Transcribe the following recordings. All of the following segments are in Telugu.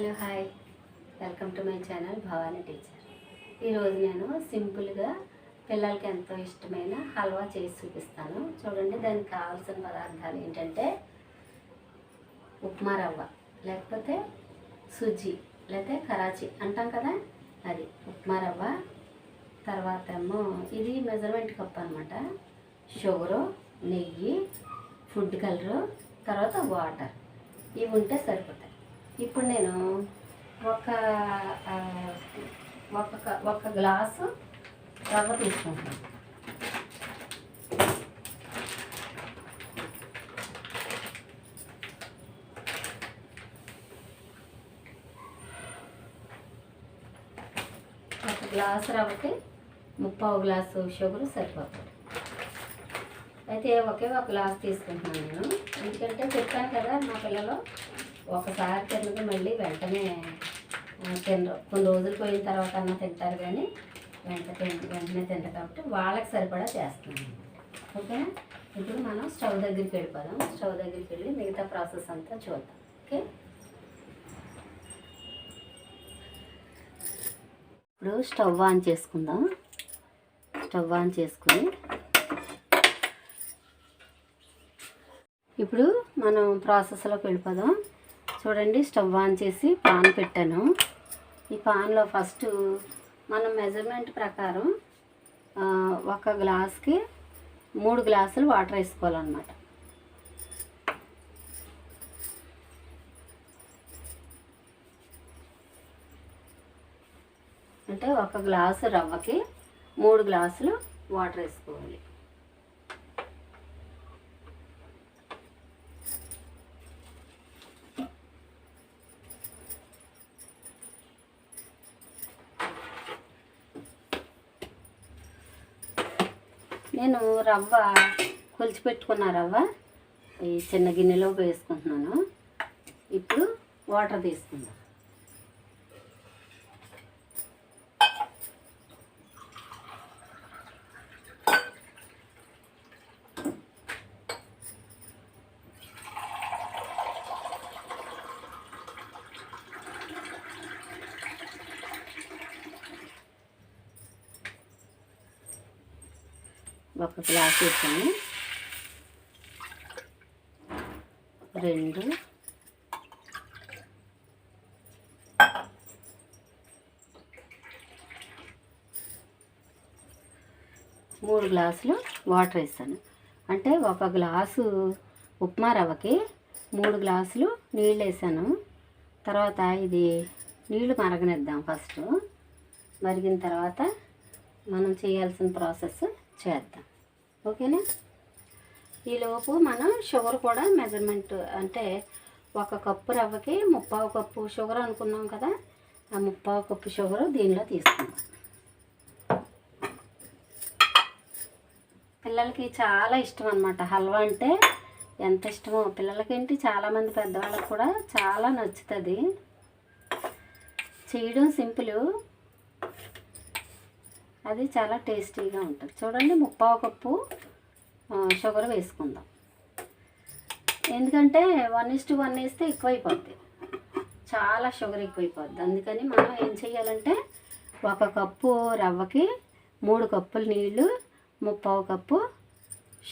Hello hi. Welcome to my channel Bhavani teacher. ఈరోజు నేను సింపుల్గా పిల్లలకి ఎంతో ఇష్టమైన హల్వా చేసి చూపిస్తాను. చూడండి దానికి కావాల్సిన పదార్థాలు ఏంటంటే ఉప్మా రవ్వ లేకపోతే సుజీ లేకపోతే కరాచీ అంటాం కదా? అది ఉప్మా రవ్వ. తర్వాత ఏమో ఇది మెజర్మెంట్ కప్ అనమాట షుగరు నెయ్యి ఫుడ్ కలరు తర్వాత వాటర్. ఇవి ఉంటే సరిపోతాయి. ఇప్పుడు నేను ఒక ఒక ఒక గ్లాసు రవ్వ తీసుకుంటాను ఒక గ్లాసు రవ్వకి ముప్పావు గ్లాసు షుగర్ సరిపోతుంది. అయితే ఒకే ఒక గ్లాస్ తీసుకుంటున్నాను నేను. ఎందుకంటే చెప్పాను కదా మా పిల్లలు ఒకసారి తిన్నది మళ్ళీ వెంటనే తినరు కొన్ని రోజులు పోయిన తర్వాత అన్న తింటారు కానీ వెంట వెంటనే తింటారు కాబట్టి వాళ్ళకి సరిపడా చేస్తున్నాను. ఓకేనా ఇప్పుడు మనం స్టవ్ దగ్గరికి వెళ్ళిపోదాం. స్టవ్ దగ్గరికి వెళ్ళి మిగతా ప్రాసెస్ అంతా చూద్దాం. ఓకే? ఇప్పుడు స్టవ్ ఆన్ చేసుకుందాం. స్టవ్ ఆన్ చేసుకుని ఇప్పుడు మనం ప్రాసెస్లోకి వెళ్ళిపోదాం. చూడండి స్టవ్ ఆన్ చేసి పాన్ పెట్టాను. ఈ పాన్లో ఫస్ట్ మనం మెజర్మెంట్ ప్రకారం ఒక గ్లాస్కి మూడు గ్లాసులు వాటర్ వేసుకోవాలన్నమాట. అంటే ఒక గ్లాసు రవ్వకి మూడు గ్లాసులు వాటర్ వేసుకోవాలి. నేను రవ్వ కొలిచి పెట్టుకున్న రవ్వ ఈ చిన్న గిన్నెలో వేసుకుంటున్నాను. ఇప్పుడు వాటర్ తీసుకుందాం. ఒక గ్లాస్ వేసాను రెండు మూడు గ్లాసులు వాటర్ వేసాను అంటే ఒక గ్లాసు ఉప్మా రవ్వకి మూడు గ్లాసులు నీళ్ళు వేసాను. తర్వాత ఇది నీళ్ళు మరగనిద్దాం ఫస్ట్. మరిగిన తర్వాత మనం చేయాల్సిన ప్రాసెస్ చేద్దాం. ఓకేనా? ఈలోపు మనం షుగర్ కూడా మెజర్మెంట్ అంటే ఒక కప్పు రవ్వకి ముప్పావు కప్పు షుగర్ అనుకున్నాం కదా ఆ ముప్పావు కప్పు షుగర్ దీనిలో తీసుకుందాం. పిల్లలకి చాలా ఇష్టం అనమాట హల్వా అంటే ఎంత ఇష్టమో. పిల్లలకేంటి చాలామంది పెద్దవాళ్ళకి కూడా చాలా నచ్చుతుంది. చేయడం సింపుల్ అది చాలా టేస్టీగా ఉంటుంది. చూడండి ముప్పావు కప్పు షుగర్ వేసుకుందాం. ఎందుకంటే వన్ ఇస్ టు వన్ వేస్తే ఎక్కువైపోద్ది. చాలా షుగర్ ఎక్కువైపోద్ది. అందుకని మనం ఏం చేయాలంటే ఒక కప్పు రవ్వకి మూడు కప్పులు నీళ్ళు ముప్పావు కప్పు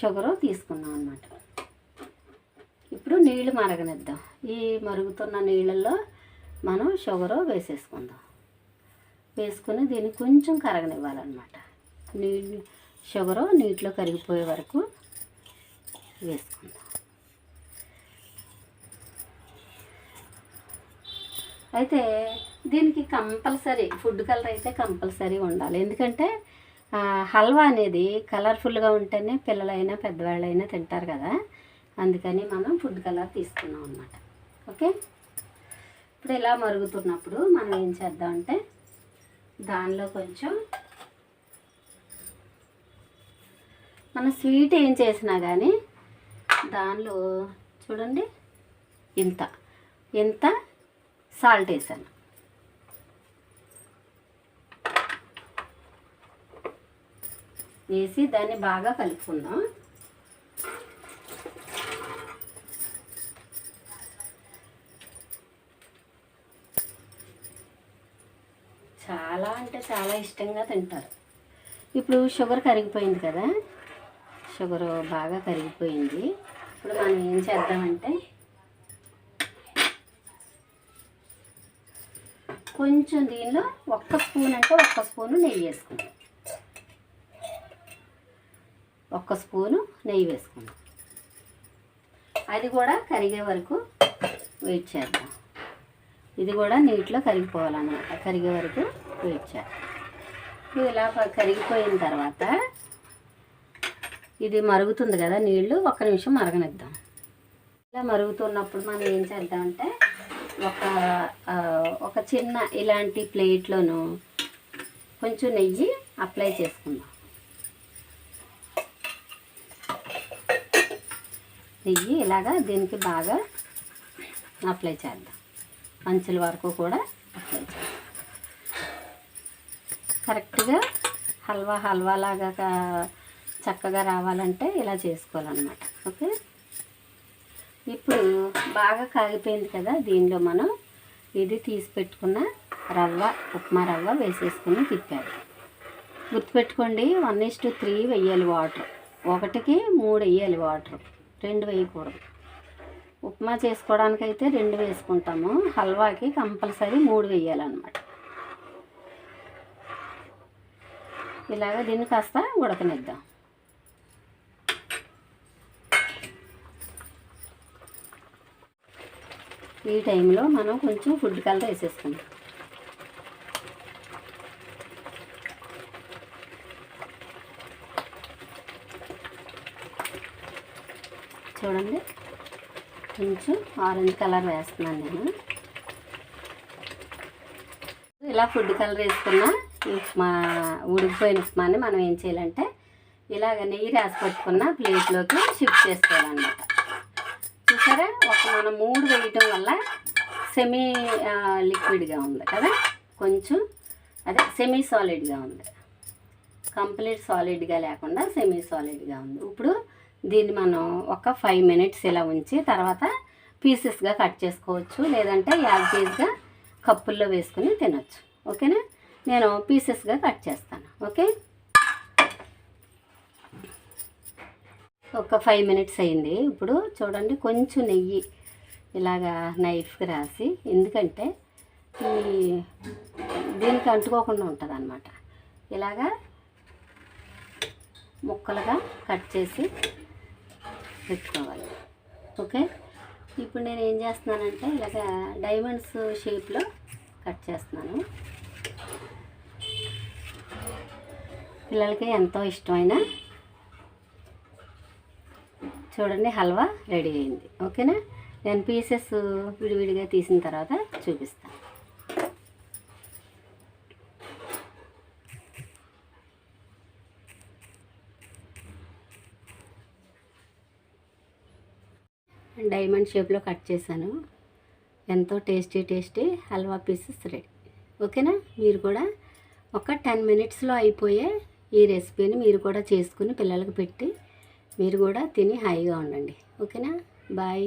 షుగరు తీసుకున్నాం అనమాట ఇప్పుడు నీళ్ళు మరగనిద్దాం. ఈ మరుగుతున్న నీళ్ళల్లో మనం షుగరు వేసేసుకుందాం. వేసుకుని దీన్ని కొంచెం కరగనివ్వాలన్నమాట. నీళ్ళు షుగరు నీటిలో కరిగిపోయే వరకు వేసుకుందాం. అయితే దీనికి కంపల్సరీ ఫుడ్ కలర్ అయితే కంపల్సరీ ఉండాలి. ఎందుకంటే హల్వా అనేది కలర్ఫుల్గా ఉంటేనే పిల్లలైనా పెద్దవాళ్ళైనా తింటారు కదా. అందుకని మనం ఫుడ్ కలర్ తీసుకున్నాం అనమాట ఓకే? ఇప్పుడు ఇలా మరుగుతున్నప్పుడు మనం ఏం చేద్దామంటే దానిలో కొంచెం మన స్వీట్ ఏం చేసినా కానీ దానిలో చూడండి ఇంత ఇంత సాల్ట్ వేసాను. వేసి దాన్ని బాగా కలుపుకుందాం. ఇష్టంగా తింటారు. ఇప్పుడు షుగర్ కరిగిపోయింది కదా షుగర్ బాగా కరిగిపోయింది. ఇప్పుడు మనం ఏం చేద్దామంటే కొంచెం దీనిలో ఒక్క స్పూన్ అంటే ఒక్క స్పూను నెయ్యి వేసుకుందాం. ఒక్క స్పూను నెయ్యి వేసుకుందాం. అది కూడా కరిగే వరకు వెయిట్ చేద్దాం. ఇది కూడా నీటిలో కరిగిపోవాలన్నమాట. కరిగే వరకు వెయిట్ చేద్దాం. ఇప్పుడు ఇలా కరిగిపోయిన తర్వాత ఇది మరుగుతుంది కదా నీళ్ళు ఒక్క నిమిషం మరగనిద్దాం. ఇలా మరుగుతున్నప్పుడు మనం ఏం చేద్దామంటే ఒక ఒక చిన్న ఇలాంటి ప్లేట్లోను కొంచెం నెయ్యి అప్లై చేసుకుందాం. నెయ్యి ఇలాగా దీనికి బాగా అప్లై చేద్దాం. అంచుల వరకు కూడా అప్లై చేద్దాం. కరెక్ట్గా హల్వా హల్వా లాగా కా- చక్కగా రావాలంటే ఇలా చేసుకోవాలన్నమాట. ఓకే? ఇప్పుడు బాగా కాగిపోయింది కదా దీనిలో మనం ఇది తీసి పెట్టుకున్న రవ్వ ఉప్మా రవ్వ వేసేసుకుని తిప్పాలి. గుర్తుపెట్టుకోండి వన్ ఇస్ టు త్రీ వెయ్యాలి వాటర్. ఒకటికి మూడు వెయ్యాలి వాటర్. రెండు వేయకూడదు. ఉప్మా చేసుకోవడానికైతే రెండు వేసుకుంటాము. హల్వాకి కంపల్సరీ మూడు వేయాలన్నమాట. ఇలాగ దీన్ని కాస్త ఉడకనిద్దాం. ఈ టైంలో మనం కొంచెం ఫుడ్ కలర్ వేసేసుకుందాం. చూడండి కొంచెం ఆరెంజ్ కలర్ వేస్తున్నాను నేను. ఇలా ఫుడ్ కలర్ వేసుకున్నా ఉప్మా ఉడికిపోయిన ఉప్మాని మనం ఏం చేయాలంటే ఇలాగ నెయ్యి రాసి పెట్టుకున్న ప్లేట్లోకి షిఫ్ట్ చేసుకోవాలన్నమాట చూసారా? ఒక మనం మూడు వేయటం వల్ల సెమీ లిక్విడ్గా ఉంది కదా? కొంచెం అదే సెమీ సాలిడ్గా ఉంది. కంప్లీట్ సాలిడ్గా లేకుండా సెమీ సాలిడ్గా ఉంది. ఇప్పుడు దీన్ని మనం ఒక ఫైవ్ మినిట్స్ ఇలా ఉంచి తర్వాత పీసెస్గా కట్ చేసుకోవచ్చు. లేదంటే యాజ్గా కప్పుల్లో వేసుకుని తినొచ్చు. ఓకేనా? నేను పీసెస్గా కట్ చేస్తాను ఓకే ఒక ఫైవ్ మినిట్స్ అయింది. ఇప్పుడు చూడండి కొంచెం నెయ్యి ఇలాగా నైఫ్కి రాసి ఎందుకంటే ఈ దీనికి అంటుకోకుండా ఉంటుంది అనమాట ఇలాగా ముక్కలుగా కట్ చేసి పెట్టుకోవాలి ఓకే ఇప్పుడు నేను ఏం చేస్తున్నానంటే ఇలాగ డైమండ్స్ షేప్లో కట్ చేస్తున్నాను. పిల్లలకి ఎంతో ఇష్టమైన చూడండి హల్వా రెడీ అయింది. ఓకేనా? నేను పీసెస్ విడివిడిగా తీసిన తర్వాత చూపిస్తాను. డైమండ్ షేప్లో కట్ చేశాను. ఎంతో tasty tasty halwa pieces ready. ఓకేనా? మీరు కూడా ఒక టెన్ మినిట్స్లో అయిపోయే ఈ రెసిపీని మీరు కూడా చేసుకుని పిల్లలకు పెట్టి మీరు కూడా తిని హాయిగా ఉండండి. ఓకేనా? బాయ్.